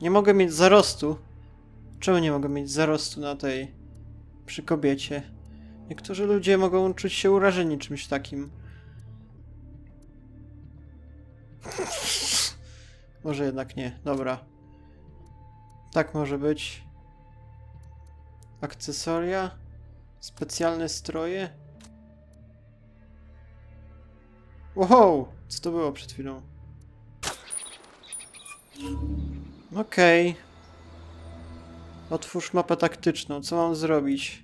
Nie mogę mieć zarostu. Czemu nie mogę mieć zarostu na tej... przy kobiecie? Niektórzy ludzie mogą czuć się urażeni czymś takim. Może jednak nie. Dobra. Tak może być. Akcesoria. Specjalne stroje. Wow! Co to było przed chwilą? Okej. Otwórz mapę taktyczną. Co mam zrobić?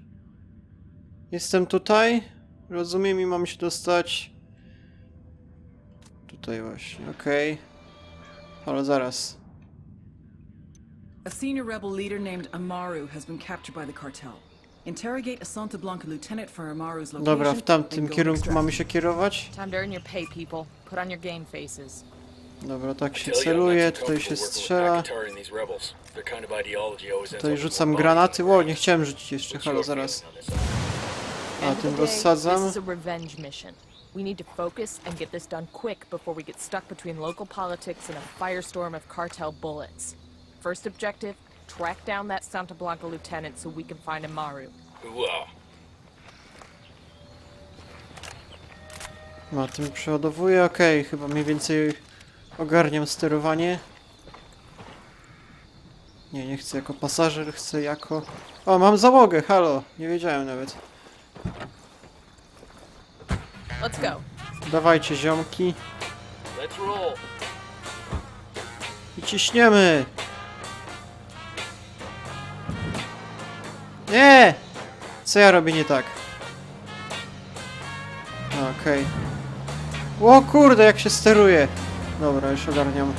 Jestem tutaj. Rozumiem i mam się dostać... Tutaj właśnie, okej. Ale zaraz. A senior rebel leader named Amaru has been captured by the cartel. Interrogate a Santa Blanca lieutenant for Amaru's location. Dobra, w tamtym kierunku mamy się kierować. Time to earn your pay, people. Put on your game faces. Dobra, tak się celuje, tutaj się strzela. Tutaj rzucam granaty. Ło, nie chciałem rzucić jeszcze, halo, zaraz. A, tym rozsadzam. We need to focus and get this done quick before we get stuck between local politics and a firestorm of cartel bullets. First objective, track down that Santa Blanca lieutenant so we can find Amaru. Hooah. No, tym okej, chyba mniej więcej ogarniam sterowanie. Nie, nie chcę jako pasażer, chcę jako... O, mam załogę, halo, nie wiedziałem nawet. Let's go. Dawajcie ziomki Let's roll. i ciśniemy! Nie! Co ja robię nie tak? No, Okej. O kurde, jak się steruje! Dobra, już ogarniam.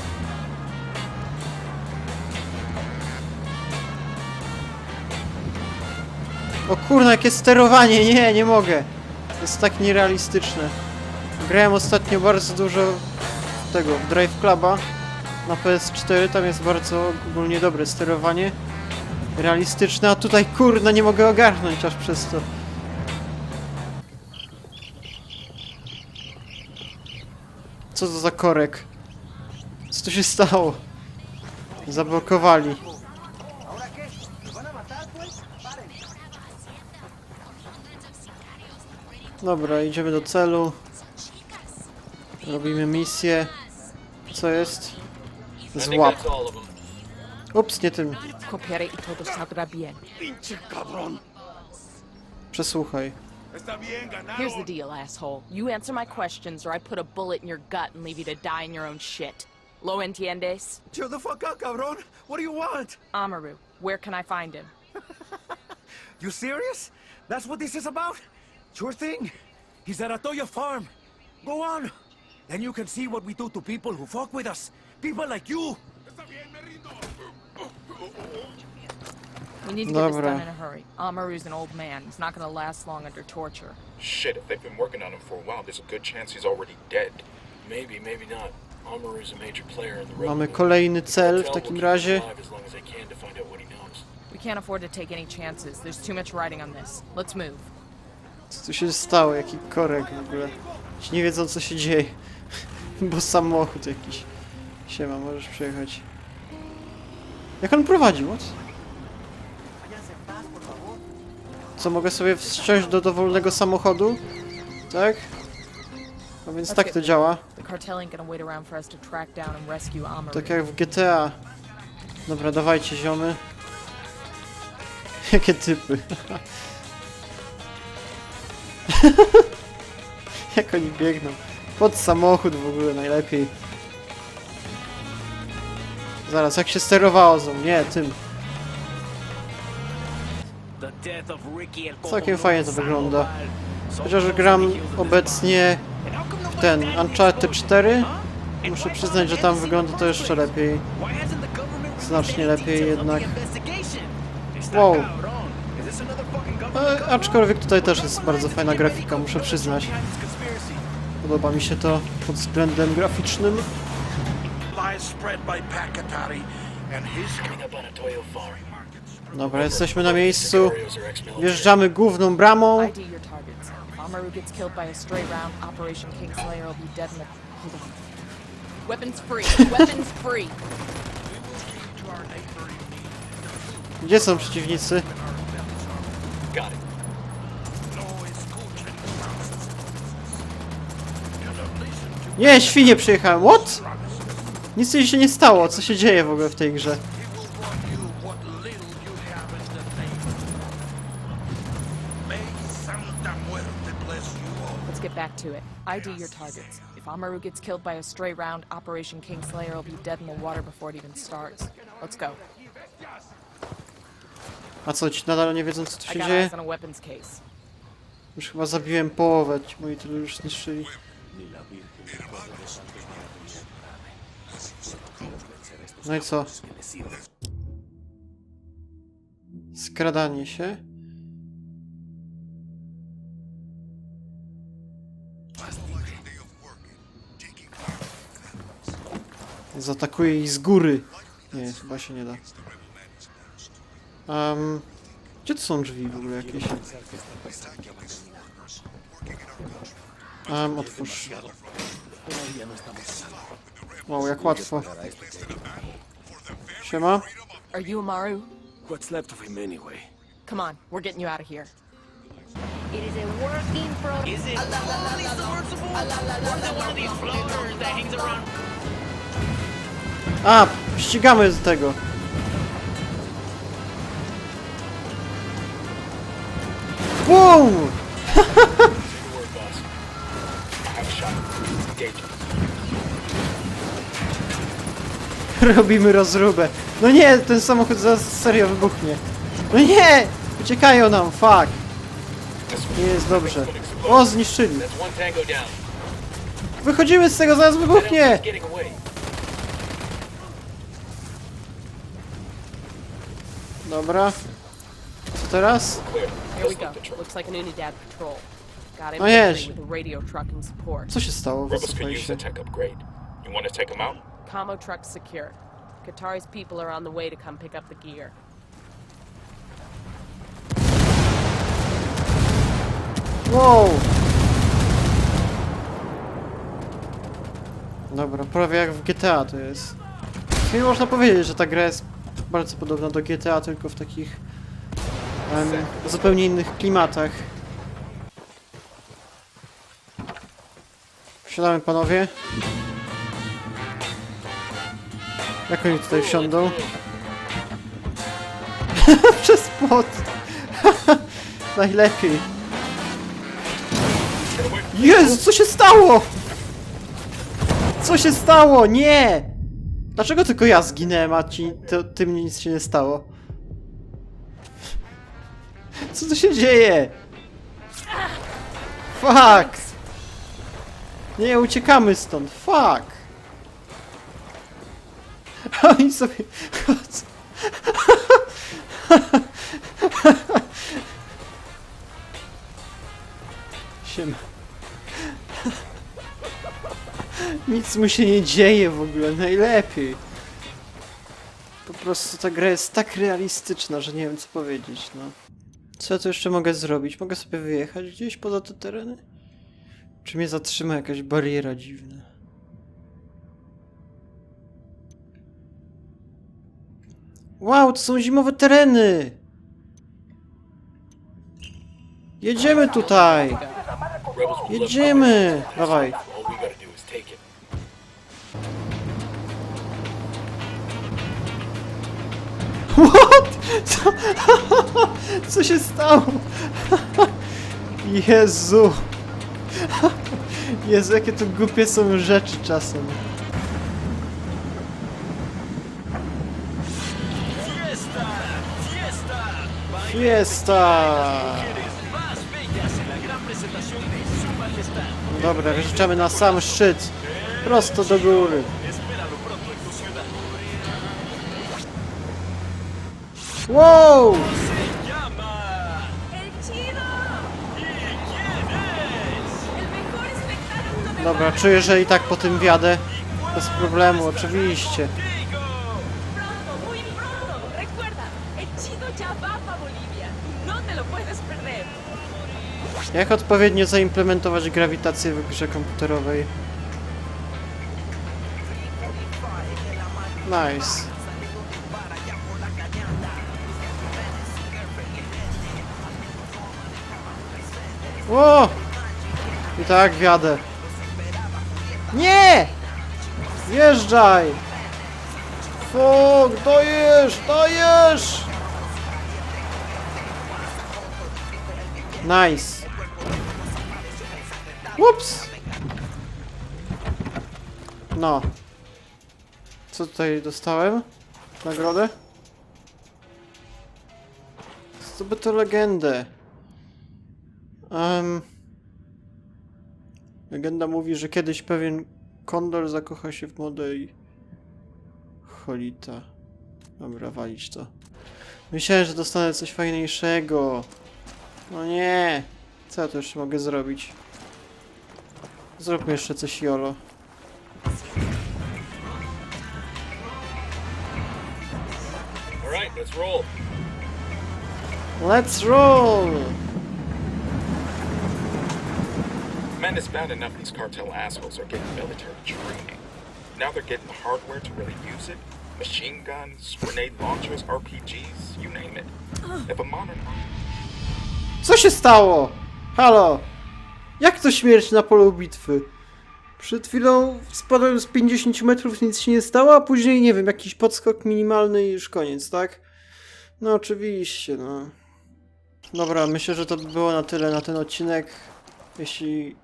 O kurna, jakie sterowanie! Nie, nie mogę! Jest tak nierealistyczne. Grałem ostatnio bardzo dużo tego, w Drive Cluba na PS4, tam jest bardzo ogólnie dobre sterowanie. Realistyczne, a tutaj kurna nie mogę ogarnąć aż przez to. Co to za korek? Co tu się stało? Zablokowali. Dobra, idziemy do celu. Robimy misję. Co jest? Złap. Ups, nie tym. Bien. Przesłuchaj. Here's the deal, asshole. You answer my questions or I put a bullet in your gut and leave you to die in your own shit. Lo entiendes? Chill the fuck out, cabron. What do you want? Amaru, where can I find him? You serious? That's what this is about? Sure thing. He's at Atoya Farm. Go on. Then you can see what we do to people who fuck with us. People like you. We need to get this Dobra. done in a hurry. Amaru's an old man. He's not gonna last long under torture. Shit, if they've been working on him for a while, there's a good chance he's already dead. Maybe, maybe not. Amaru's a major player in the Mamy kolejny cel w takim razie. We can't afford to take any chances. There's too much riding on this. Let's move. Co tu się stało? Jaki korek w ogóle? Ci nie wiedzą co się dzieje. Bo samochód jakiś. Siema, możesz przejechać. Jak on prowadzi? What? Co, mogę sobie wsiąść do dowolnego samochodu? Tak? No więc tak to działa. Tak jak w GTA. Dobra, dawajcie ziomy. Jakie typy. jak oni biegną. Pod samochód w ogóle najlepiej. Zaraz, jak się sterowało z Nie, tym. Całkiem fajnie to wygląda. Chociaż gram obecnie w ten Uncharted 4. Muszę przyznać, że tam wygląda to jeszcze lepiej. Znacznie lepiej jednak. Wow. E, aczkolwiek tutaj też jest bardzo fajna grafika, muszę przyznać. Podoba mi się to pod względem graficznym. lies spread by Pakatari and his Coming up on a Toyo farm. Dobra, jesteśmy na miejscu. Wjeżdżamy główną bramą. ID your targets. If Amaru gets killed by a stray round, Operation Kingslayer will be dead in the... Hold on. Weapons free. Weapons free. Gdzie są przeciwnicy? Got it. Nie, świnie przyjechałem. What? Nic jej się nie stało. Co się dzieje w ogóle w tej grze? Back to it. ID your targets. If Amaru gets killed by a stray round, Operation Kingslayer will be dead in the water before it even starts. Let's go. A co, ci nadal nie wiedzą co tu I się got dzieje? eyes on a weapons case. Już chyba zabiłem połowę, ci moi tylu już zniszczyli. No i co? Skradanie się. Zaatakuje ich z góry. Nie, chyba się nie da. Um, gdzie to są drzwi w ogóle jakieś? Um, otwórz. Wow, jak łatwo. Siema. Are you Amaru? What's left of him anyway? Come on, we're getting you out of here. It is a working program. Is it fully submersible? Or is it one of these floaters that hangs around? A, ścigamy z tego. Wow! Robimy rozróbę. No nie, ten samochód zaraz serio wybuchnie. No nie! Uciekają nam, fuck. Nie jest dobrze. O, zniszczyli. Wychodzimy z tego, zaraz wybuchnie! Dobra. Co teraz? Here we go. Looks like an Unidad patrol. Got infantry yes. with a radio truck and support. Co się stało? Rebels could Wycofaj use się. a tech upgrade. You want to take them out? Commo truck secure. Qatari's people are on the way to come pick up the gear. Wow! Dobra, prawie jak w GTA to jest. Nie można powiedzieć, że ta gra jest bardzo podobna do GTA, tylko w takich em, zupełnie innych klimatach. Wsiadamy panowie. Jak oni tutaj wsiądą? Przez płot! Najlepiej. Jezu, co się stało? Co się stało? Nie! Dlaczego tylko ja zginęłem, a ci, to, nic się nie stało? Co tu się dzieje? Fuck! Nie, uciekamy stąd, fuck! Oni sobie... Siema. Nic mu się nie dzieje w ogóle, najlepiej. Po prostu ta gra jest tak realistyczna, że nie wiem co powiedzieć, no. Co ja tu jeszcze mogę zrobić? Mogę sobie wyjechać gdzieś poza te tereny? Czy mnie zatrzyma jakaś bariera dziwna? Wow, to są zimowe tereny! Jedziemy tutaj! Jedziemy! Dawaj. What? Co? Co się stało? Jezu! Jezu, jakie to głupie są rzeczy czasem. Fiesta! Dobra, wjeżdżamy na sam szczyt. Prosto do góry. Wow! Se llama... ¡El chido! ¿Y quién es? ¡El mejor espectáculo de Dobra, czuję, że i tak po tym wjadę. Bez problemu, oczywiście. Jak odpowiednio zaimplementować grawitację w grze komputerowej? Nice. Ło! I tak wiadę. Nie! Jeżdżaj! Fok, dajesz, dajesz! Nice. Ups! No. Co tutaj dostałem? Nagrodę? Zdobyto legendę. Um, legenda mówi, że kiedyś pewien kondor zakocha się w młodej Holita. Dobra, walić to. Myślałem, że dostanę coś fajniejszego. No nie. Co ja tu jeszcze mogę zrobić? Zróbmy jeszcze coś jolo. Roll. Let's roll! Man, it's bad enough these cartel assholes are getting military training. Now they're getting the hardware to really use it. Machine guns, grenade launchers, RPGs, you name it. If a modern Co się stało? Halo? Jak to śmierć na polu bitwy? Przed chwilą spadłem z 50 metrów, nic się nie stało, a później, nie wiem, jakiś podskok minimalny i już koniec, tak? No oczywiście, no. Dobra, myślę, że to by było na tyle na ten odcinek. Jeśli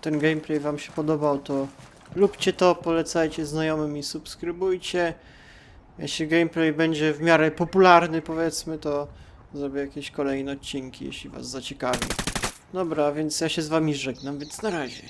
ten gameplay wam się podobał, to lubcie to, polecajcie znajomym i subskrybujcie. Jeśli gameplay będzie w miarę popularny, powiedzmy, to zrobię jakieś kolejne odcinki, jeśli was zaciekawi. Dobra, więc ja się z wami żegnam, więc na razie.